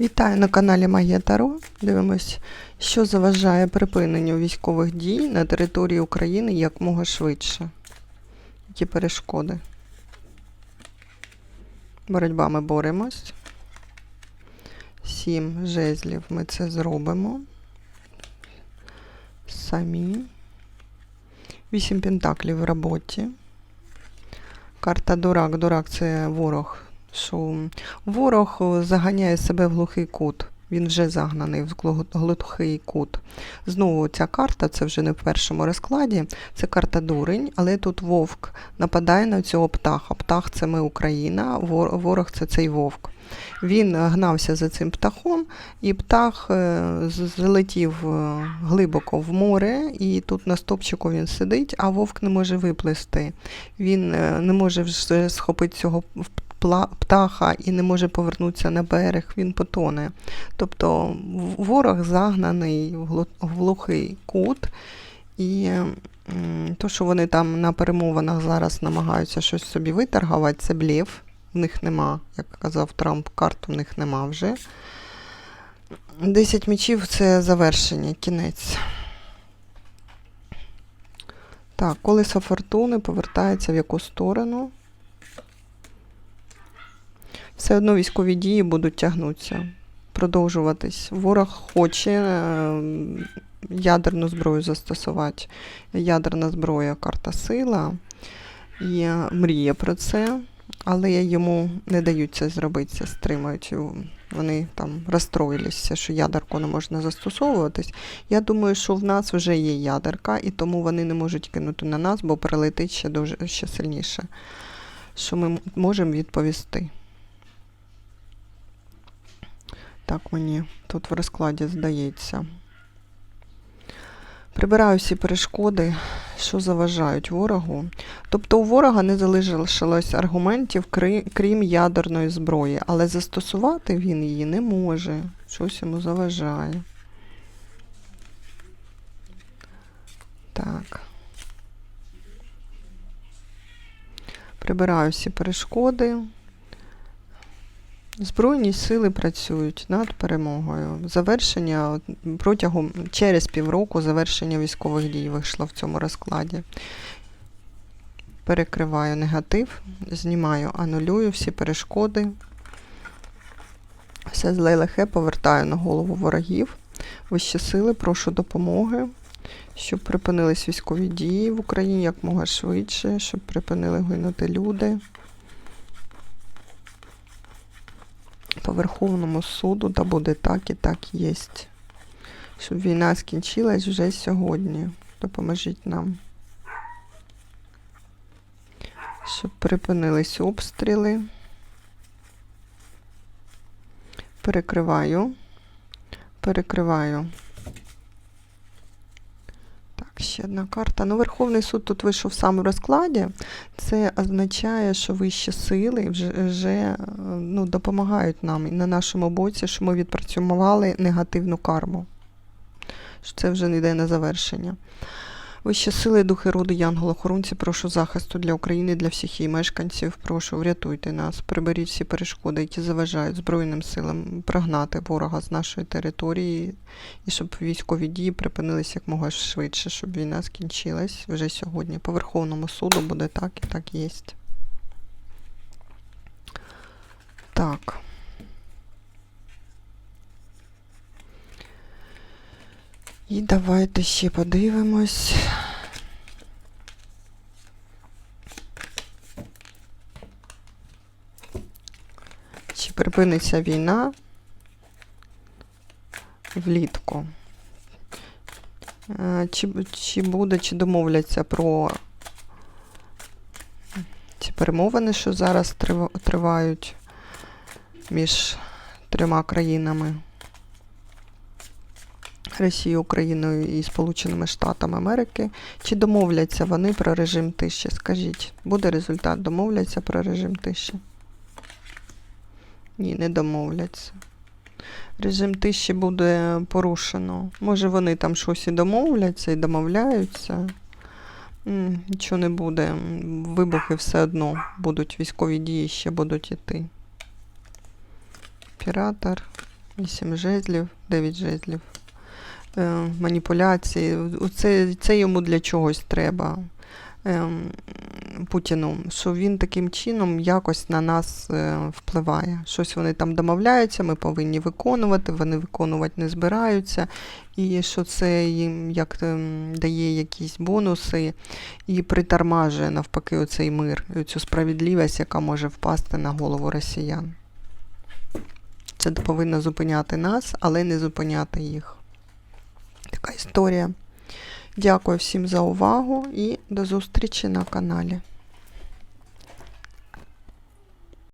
Вітаю на каналі Магія Таро. Дивимось, що заважає припиненню військових дій на території України якмога швидше. Які перешкоди? Боротьба ми боремось. Сім жезлів ми це зробимо. Самі. Вісім пентаклів в роботі. Карта Дурак. Дурак це ворог. Що ворог заганяє себе в глухий кут. Він вже загнаний в глухий кут. Знову ця карта, це вже не в першому розкладі. Це карта дурень, але тут вовк нападає на цього птаха. Птах це ми Україна, ворог це цей вовк. Він е, гнався за цим птахом, і птах е, залетів е, глибоко в море, і тут на стопчику він сидить, а вовк не може виплисти. Він е, не може вже схопити цього пла- птаха і не може повернутися на берег, він потоне. Тобто ворог загнаний в глухий кут, і то, що вони там на перемовинах зараз намагаються щось собі виторгувати, це блєв. В них нема, як казав Трамп, карт в них нема вже. Десять мечів це завершення, кінець. Так, колесо фортуни повертається в яку сторону? Все одно військові дії будуть тягнутися, продовжуватись. Ворог хоче е, ядерну зброю застосувати. Ядерна зброя карта сила. І мріє про це, але йому не дають це зробити, це стримують. Вони там розстроїлися, що ядерку не можна застосовуватись. Я думаю, що в нас вже є ядерка, і тому вони не можуть кинути на нас, бо прилетить ще дуже ще сильніше. Що ми можемо відповісти. Так мені тут в розкладі здається. Прибираю всі перешкоди, що заважають ворогу. Тобто у ворога не залишилось аргументів, крім ядерної зброї, але застосувати він її не може. Щось йому заважає. Так. Прибираю всі перешкоди. Збройні сили працюють над перемогою. Завершення протягом через півроку завершення військових дій вийшло в цьому розкладі. Перекриваю негатив, знімаю, анулюю всі перешкоди. Все зле лихе повертаю на голову ворогів. Вищі сили, прошу допомоги, щоб припинились військові дії в Україні якмога швидше, щоб припинили гинути люди. По Верховному суду, та буде так і так єсть. Щоб війна скінчилась вже сьогодні. Допоможіть нам. Щоб припинились обстріли. Перекриваю. Перекриваю. Ще одна карта. Ну, Верховний суд тут вийшов сам у розкладі. Це означає, що вищі сили вже, ну, допомагають нам на нашому боці, що ми відпрацювали негативну карму. Що це вже не йде на завершення. Вищі сили, духи роду, янголохоронці, прошу захисту для України, для всіх її мешканців. Прошу, врятуйте нас, приберіть всі перешкоди, які заважають Збройним силам прогнати ворога з нашої території, і щоб військові дії припинилися якмога швидше, щоб війна скінчилась вже сьогодні. По Верховному суду буде так і так єсть. Так. І давайте ще подивимось. Чи припиниться війна влітку? Е, Чи, чи буде, чи домовляться про ці перемовини, що зараз тривають між трьома країнами? Росією, Україною і Сполученими Штатами Америки. Чи домовляться вони про режим тиші? Скажіть, буде результат? Домовляться про режим тиші? Ні, не домовляться. Режим тиші буде порушено. Може, вони там щось і домовляться, і домовляються. Нічого не буде. Вибухи все одно будуть, військові дії ще будуть іти. Оператор, Вісім жезлів, дев'ять жезлів. Е, маніпуляції. Це, це йому для чогось треба. Ем, Путіну, що він таким чином якось на нас е, впливає. Щось вони там домовляються, ми повинні виконувати, вони виконувати не збираються, і що це їм як ем, дає якісь бонуси і притормажує навпаки оцей мир, цю справедливість, яка може впасти на голову росіян. Це повинно зупиняти нас, але не зупиняти їх. Така історія. Дякую всім за увагу і до зустрічі на каналі.